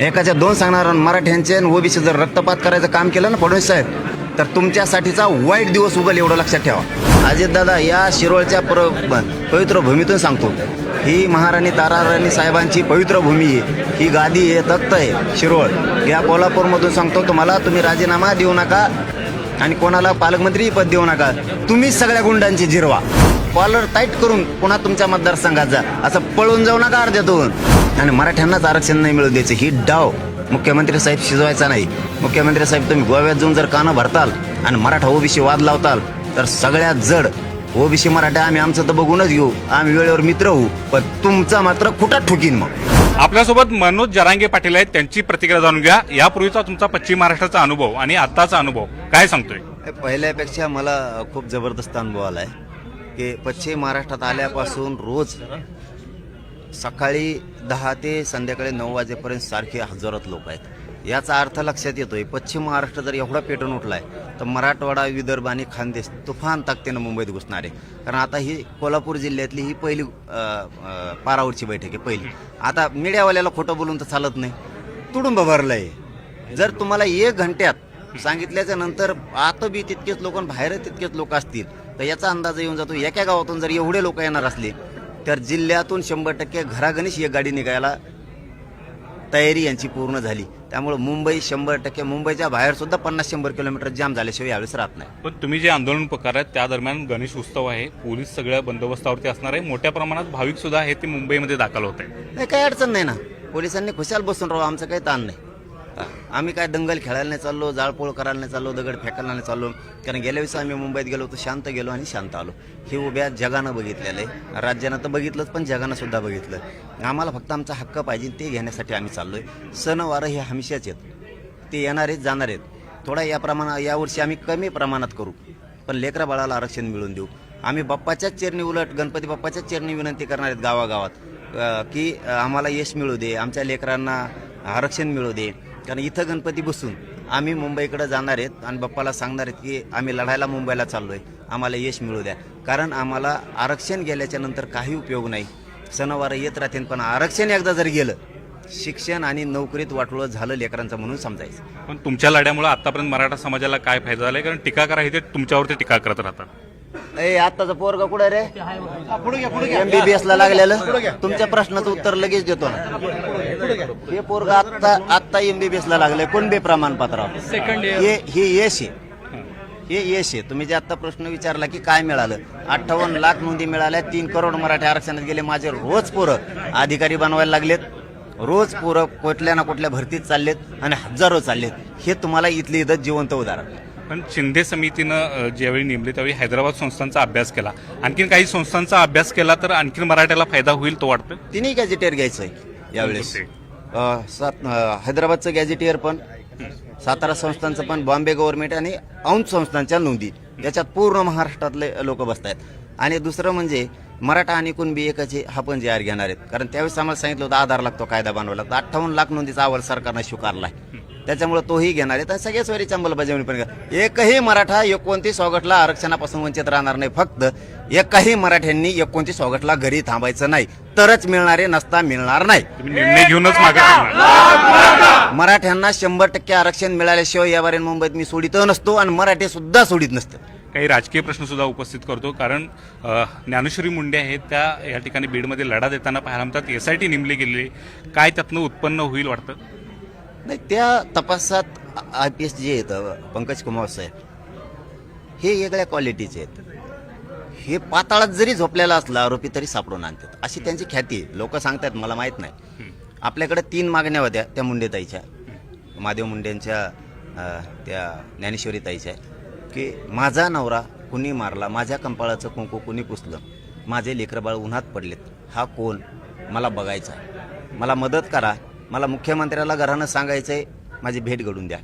एकाच्या दोन सांगणार मराठ्यांचे आणि ओबीसी जर रक्तपात करायचं काम केलं ना फडणवीस साहेब तर तुमच्यासाठीचा वाईट दिवस उगल एवढं लक्षात ठेवा. अजित दादा या शिरोळच्या प्र पवित्र भूमीतून सांगतो. ही महाराणी ताराराणी साहेबांची पवित्र भूमी आहे. ही गादी आहे तख्त आहे शिरोळ. या कोल्हापूरमधून सांगतो तुम्हाला तुम्ही राजीनामा देऊ नका आणि कोणाला पालकमंत्री पद देऊ नका. तुम्हीच सगळ्या गुंडांची जिरवा. कॉलर टाईट करून पुन्हा तुमच्या मतदारसंघात जा. असं पळून जाऊ नका अर्ध्यातून. आणि मराठ्यांनाच आरक्षण नाही मिळू द्यायचं. ही डाव. मुख्यमंत्री साहेब शिजवायचा नाही. मुख्यमंत्री साहेब तुम्ही गोव्यात जाऊन जर कानं भरताल आणि मराठा ओबीसी वाद लावताल तर सगळ्यात जड. ओबीसी मराठा आम्ही आमचं तर बघूनच घेऊ. आम्ही वेळेवर मित्र होऊ. पण तुमचा मात्र खुटात ठुकीन मग? आपल्यासोबत मनोज जरांगे पाटील आहेत. त्यांची प्रतिक्रिया जाणून घ्या. यापूर्वीचा तुमचा पश्चिम महाराष्ट्राचा अनुभव आणि आताचा अनुभव काय सांगतोय? पहिल्यापेक्षा मला खूप जबरदस्त अनुभव आला आहे की पश्चिम महाराष्ट्रात आल्यापासून रोज सकाळी दहा ते संध्याकाळी नऊ वाजेपर्यंत सारखे हजारात लोक आहेत. याचा अर्थ लक्षात येतोय पश्चिम महाराष्ट्र जर एवढा पेटून उठलाय तर मराठवाडा विदर्भ आणि खानदेश तुफान ताकदीनं मुंबईत घुसणार आहे. कारण आता ही कोल्हापूर जिल्ह्यातली ही पहिली पारावरची बैठक आहे पहिली. आता मीडियावाल्याला खोटं बोलून तर चालत नाही. तुडुंब भरलंय. जर तुम्हाला एक घंट्यात सांगितल्याच्या नंतर आता बी तितकेच लोक बाहेर तितकेच लोक असतील तर याचा अंदाज येऊन जातो एका गावातून जर एवढे लोक येणार असले तर जिल्ह्यातून शंभर टक्के घरागणीच एक गाडी निघायला तयारी यांची पूर्ण झाली. त्यामुळे मुंबई शंभर टक्के मुंबईच्या बाहेर सुद्धा पन्नास शंभर किलोमीटर जाम झाल्याशिवाय यावेळेस राहत नाही. पण तुम्ही जे आंदोलन पुकारत त्या दरम्यान गणेश उत्सव आहे. पोलीस सगळ्या बंदोबस्तावरती असणार आहे. मोठ्या प्रमाणात भाविक सुद्धा आहे ते मुंबईमध्ये दाखल होत आहे नाही काही अडचण नाही ना. पोलिसांनी खुशाल बसून राहू आमचं काही ताण नाही. आम्ही काय दंगल खेळायला नाही चाललो जाळपोळ करायला नाही चाललो दगड फेकायला नाही चाललो. कारण गेल्या वेळेस आम्ही मुंबईत गेलो होतो शांत गेलो आणि शांत आलो. हे उभ्या जगानं बघितलेलं आहे. राज्यानं तर बघितलंच पण जगानं सुद्धा बघितलं. आम्हाला फक्त आमचा हक्क पाहिजे ते घेण्यासाठी आम्ही चाललो आहे सणवार हे हमेशाच आहेत. ते येणार आहेत जाणार आहेत. थोडा या प्रमाणात यावर्षी आम्ही कमी प्रमाणात करू. पण लेकरा बाळाला आरक्षण मिळवून देऊ. आम्ही बाप्पाच्याच चेरणी उलट गणपती बाप्पाच्याच चेरणी विनंती करणार आहेत गावागावात. की आम्हाला यश मिळू दे आमच्या लेकरांना आरक्षण मिळू दे. कारण इथं गणपती बसून आम्ही मुंबईकडे जाणार आहेत आणि बाप्पाला सांगणार आहेत की आम्ही लढायला मुंबईला चाललोय. आम्हाला यश मिळू द्या. कारण आम्हाला आरक्षण गेल्याच्यानंतर काही उपयोग नाही. सणवार येत राहतील पण आरक्षण एकदा जर गेलं शिक्षण आणि नोकरीत वाटोळं झालं लेकरांचं म्हणून समजायचं. पण तुमच्या लढ्यामुळे आतापर्यंत मराठा समाजाला काय फायदा झालाय? कारण टीकाकार आहे ते तुमच्यावरती टीका करत राहतात ए आत्ताचं पोरग कुठं रे? एमबीबीएस ला लागलेलं. तुमच्या प्रश्नाचं उत्तर लगेच देतो ना. हे पोरग आत्ता आत्ता एमबीबीएस ला लागलंय. कोणबे प्रमाणपत्र? हे हे यश. आहे हे यश. आहे तुम्ही जे आता प्रश्न विचारला की काय मिळालं? अठ्ठावन्न लाख नोंदी मिळाल्या तीन करोड मराठी आरक्षणात गेले. माझे रोज पोरं अधिकारी बनवायला लागलेत. रोज पोरं कुठल्या ना कुठल्या भरतीत चाललेत आणि हजारो चाललेत. हे तुम्हाला इथली इथं जिवंत उदाहरण. पण शिंदे समितीनं ज्यावेळी नेमली त्यावेळी हैदराबाद संस्थांचा अभ्यास केला. आणखीन काही संस्थांचा अभ्यास केला तर आणखीन मराठ्याला फायदा होईल तो वाटतं तिन्ही गॅजेटियर घ्यायचंय यावेळेस? अ, सात हैदराबादचं गॅजेटियर पण सातारा संस्थांचं पण बॉम्बे गव्हर्नमेंट आणि औंध संस्थांच्या नोंदी. याच्यात पूर्ण महाराष्ट्रातले लोक बसत आहेत आणि दुसरं म्हणजे मराठा आणि कुणबी एकाचे हा पण जे आर घेणार आहेत. कारण त्यावेळेस आम्हाला सांगितलं होतं आधार लागतो कायदा बनवला लागतो. अठ्ठावन्न लाख नोंदीचा अहवाल सरकारनं स्वीकारलाय त्याच्यामुळे तोही घेणार आहे तर सगळ्याच वेळी अंमलबजावणी पण एकही मराठा एकोणतीस ऑगस्टला आरक्षणापासून वंचित राहणार नाही. फक्त एकही मराठ्यांनी एकोणतीस ऑगस्टला घरी थांबायचं नाही. तरच मिळणारे नसता मिळणार नाही. तुम्ही निर्णय घेऊनच मागे. मराठ्यांना शंभर टक्के आरक्षण मिळाल्याशिवाय यावर मुंबईत मी सोडित नसतो आणि मराठी सुद्धा सोडित नसतं. काही राजकीय प्रश्न सुद्धा उपस्थित करतो कारण अ, ज्ञानेश्वरी मुंडे आहेत त्या या ठिकाणी बीडमध्ये लढा देताना पाहायला म्हणतात एस आय टी नेमली गेली काय त्यातनं उत्पन्न होईल वाटतं? नाही त्या तपासात आय पी एस जे आहेत पंकज कुमार साहेब. हे वेगळ्या क्वालिटीचे आहेत. हे पाताळात जरी झोपलेला असला आरोपी तरी सापडून आणतात. अशी त्यांची ख्याती आहे. लोक सांगतात मला माहीत नाही. आपल्याकडे तीन मागण्या होत्या त्या मुंडेताईच्या. महादेव मुंडेंच्या त्या ज्ञानेश्वरी ताईच्या की माझा नवरा कुणी मारला? माझ्या कंपाळाचं कुंकू कुणी पुसलं? माझे लेकरबाळ उन्हात पडलेत. हा कोण? मला बघायचा मला मदत करा. मला मुख्यमंत्र्याला घरानं सांगायचं आहे माझी भेट घडून द्या.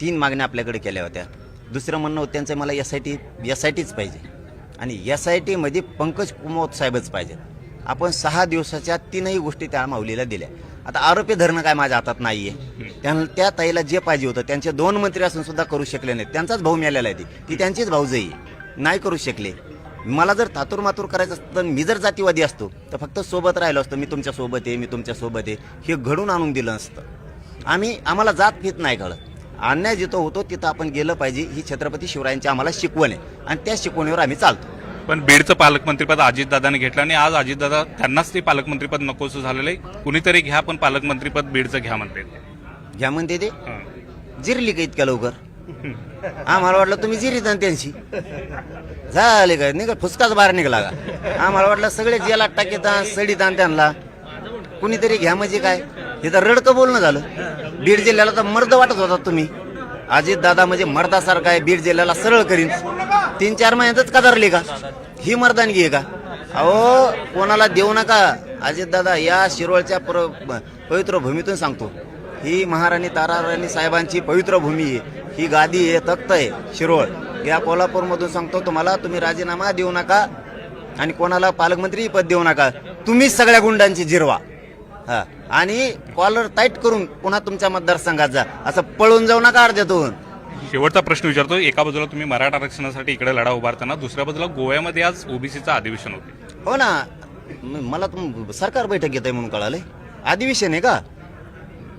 तीन मागण्या आपल्याकडे केल्या होत्या. दुसरं म्हणणं होतं त्यांचं मला S I T S I टीच पाहिजे. आणि एस आय टीमध्ये पंकज कुमोत साहेबच पाहिजेत. आपण सहा दिवसाच्या तीनही गोष्टी त्या माऊलीला दिल्या. आता आरोपी धरणं काय माझ्या हातात नाहीये. त्यां त्या ताईला जे पाहिजे होतं त्यांचे दोन मंत्री असून सुद्धा करू शकले नाहीत. त्यांचाच भाऊ मिळालेला आहे ती. ती त्यांचीच भाऊजई नाही करू शकले. मला जर थातूर मातूर करायचं असतं तर मी जर जातीवादी असतो तर फक्त सोबत राहिलो असतो. मी तुमच्यासोबत आहे मी तुमच्यासोबत आहे. हे घडून आणून दिलं असतं आम्ही आम्हाला जात फित नाही कळत. अन्याय जिथं होतो तिथं आपण गेलं पाहिजे. ही छत्रपती शिवरायांची आम्हाला शिकवण आहे. आणि त्या शिकवणीवर आम्ही चालतो. पण बीडचं पालकमंत्रीपद अजितदादाने घेतलं आणि आज अजितदादा त्यांनाच ते पालकमंत्रीपद नकोसं झालेलं आहे. कुणीतरी घ्या पण पालकमंत्रीपद बीडचं घ्या म्हणते घ्या म्हणते ते? जिरली का इतक्या लवकर? आम्हाला वाटलं तुम्ही जिरीत आणि त्यांची. झाले का? निघा फुसकाच बाहेर निघाला का? आम्हाला वाटलं सगळे जेलात टाकीत सडीत आणि त्यांना. कुणीतरी घ्या म्हणजे काय? हे तर रडकं बोलणं झालं. बीड जिल्ह्याला तर मर्द वाटत होता तुम्ही. अजित दादा म्हणजे मर्दासारखा आहे बीड जिल्ह्याला सरळ करीन. तीन चार महिन्यातच कदरली का? ही मर्दानगी आहे का? अहो कोणाला देऊ नका. अजित दादा या शिरोळच्या पवित्र भूमीतून सांगतो. ही महाराणी ताराराणी साहेबांची पवित्र भूमी आहे. ही गादी आहे तख्त आहे शिरोळ. या कोल्हापूरमधून सांगतो तुम्हाला तुम्ही राजीनामा देऊ नका आणि कोणाला पालकमंत्री पद देऊ नका. तुम्हीच सगळ्या गुंडांची जिरवा. हा. आणि कॉलर टाईट करून पुन्हा तुमच्या मतदारसंघात जा. असं पळून जाऊ नका अर्ध्यातून. शेवटचा प्रश्न विचारतो एका बाजूला तुम्ही मराठा आरक्षणासाठी इकडे लढा उभारताना दुसऱ्या बाजूला गोव्यामध्ये आज ओबीसीचं अधिवेशन होते. हो ना. म- मला तुम सरकार बैठक घेत आहे म्हणून कळालंय. अधिवेशन आहे का?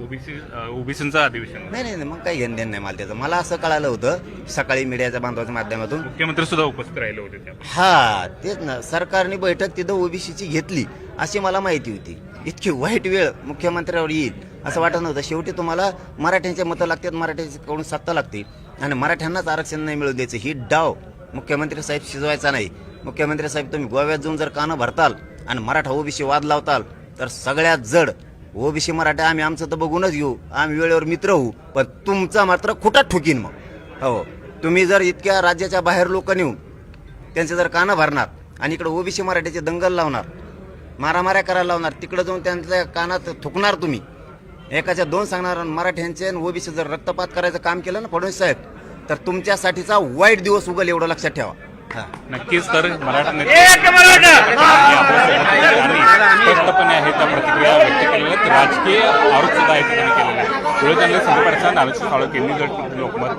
ओबीसी ओबीसीचं अधिवेशन होतं. नाही नाही नाही, मग काही घेणं देणं नाही मला त्याचं. मला असं कळालं होतं सकाळी मीडियाच्या बांधवाच्या माध्यमातून. मुख्यमंत्री सुद्धा उपस्थित राहिले होते त्या हा तेच ना. सरकारने बैठक तिथं ओबीसीची घेतली अशी मला माहिती होती. इतकी वाईट वेळ मुख्यमंत्र्यावर येईल असं वाटत नव्हतं. शेवटी तुम्हाला मराठ्यांचे मतं लागतात मराठ्यांकडून सत्ता लागते. आणि मराठ्यांनाच आरक्षण नाही मिळू द्यायचं ही डाव. मुख्यमंत्री साहेब शिजवायचा नाही. मुख्यमंत्री साहेब तुम्ही गोव्यात जाऊन जर कानं भरताल आणि मराठा ओबीसी वाद लावताल तर सगळ्यात जड. ओबीसी मराठा आम्ही आमचं तर बघूनच घेऊ. आम्ही वेळेवर मित्र होऊ पण तुमचा मात्र खोटा ठोकीन मग. हो. तुम्ही जर इतक्या राज्याच्या बाहेर लोक नेऊन त्यांचे जर कानं भरणार आणि इकडे ओबीसी मराठ्याचे दंगल लावणार मारामाऱ्या करायला लावणार. तिकडे जाऊन त्यांच्या कानात थुकणार तुम्ही. एकाच्या दोन सांगणार आणि मराठ्यांचे आणि ओबीसी जर रक्तपात करायचं काम केलं ना फडणवीस साहेब तर तुमच्यासाठीचा वाईट दिवस उगल एवढं लक्षात ठेवा. नक्कीच तर मराठा स्पष्टपणे आहे त्या प्रतिक्रिया व्यक्त केलेल्या आहेत. राजकीय आरोप सुद्धा या ठिकाणी केलेले आहेत. पुढे त्यांनी संपर्काचा नारायण साळक यांनी जर लोकमत